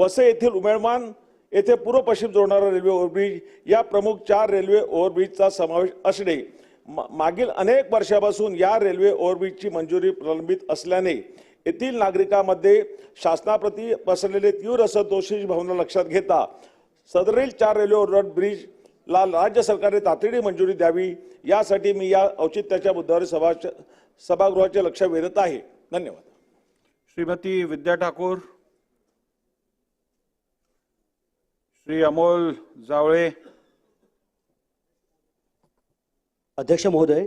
वसई येथील उमेळमान येथे पूर्व पश्चिम जोडणारा रेल्वे ओव्हरब्रिज या प्रमुख चार रेल्वे ओव्हरब्रिजचा समावेश असणे. मा- मागील अनेक वर्षापासून या रेल्वे ओव्हरब्रिजची मंजुरी प्रलंबित असल्याने येथील नागरिकांमध्ये शासनाप्रती पसरलेले तीव्र असंतोषी भावना लक्षात घेता सदरील चार रेल्वे ओव्हरब्रिज ला राज्य सरकारने तातडी मंजुरी द्यावी यासाठी मी या औचित्याच्या मुद्द्यावर सभा सभागृहाचे लक्ष वेधत आहे. धन्यवाद. श्रीमती विद्या ठाकूर श्री अमोल जावळे. अध्यक्ष महोदय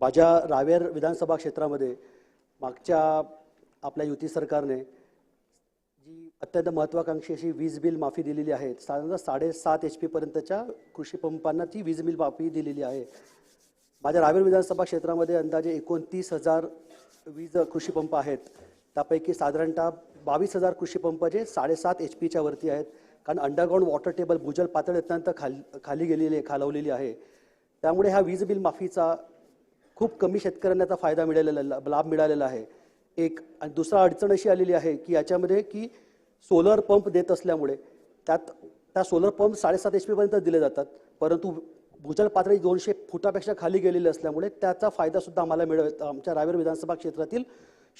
माझ्या रावेर विधानसभा क्षेत्रामध्ये मागच्या आपल्या युती सरकारने जी अत्यंत महत्त्वाकांक्षी अशी वीज बिल माफी दिलेली आहे साधारणतः साडेसात एच पीपर्यंतच्या कृषी पंपांना ती वीज बिल माफी दिलेली आहे. माझ्या रावेर विधानसभा क्षेत्रामध्ये अंदाजे एकोणतीस हजार वीज कृषी पंप आहेत. त्यापैकी साधारणतः बावीस हजार कृषी पंप जे साडेसात एच पीच्या वरती आहेत. कारण अंडरग्राऊंड वॉटर टेबल भूजल पातळी अत्यंत खाली खाली गेलेली आहे खालवलेली आहे. त्यामुळे ह्या वीज बिल माफीचा खूप कमी शेतकऱ्यांना त्याचा फायदा मिळालेला लाभ मिळालेला आहे. एक आणि दुसरा अडचण अशी आलेली आहे की याच्यामध्ये की सोलर पंप देत असल्यामुळे त्यात त्या सोलर पंप साडेसात एच पीपर्यंत दिले जातात. परंतु भूजल पातळी दोनशे फुटापेक्षा खाली गेलेली असल्यामुळे त्याचा फायदासुद्धा आम्हाला मिळत आमच्या रावेर विधानसभा क्षेत्रातील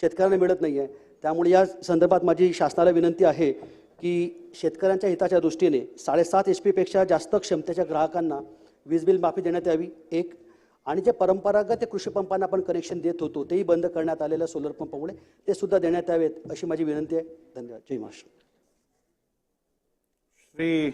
शेतकऱ्यांना मिळत नाही आहे त्यामुळे या संदर्भात माझी शासनाला विनंती आहे की शेतकऱ्यांच्या हिताच्या दृष्टीने साडेसात एच पीपेक्षा जास्त क्षमतेच्या ग्राहकांना वीज बिल माफी देण्यात यावी एक. आणि जे परंपरागत कृषी पंपांना आपण कनेक्शन देत होतो तेही बंद करण्यात आलेल्या सोलर पंपामुळे ते सुद्धा देण्यात यावेत अशी माझी विनंती आहे. धन्यवाद. जय महाराष्ट्र. श्री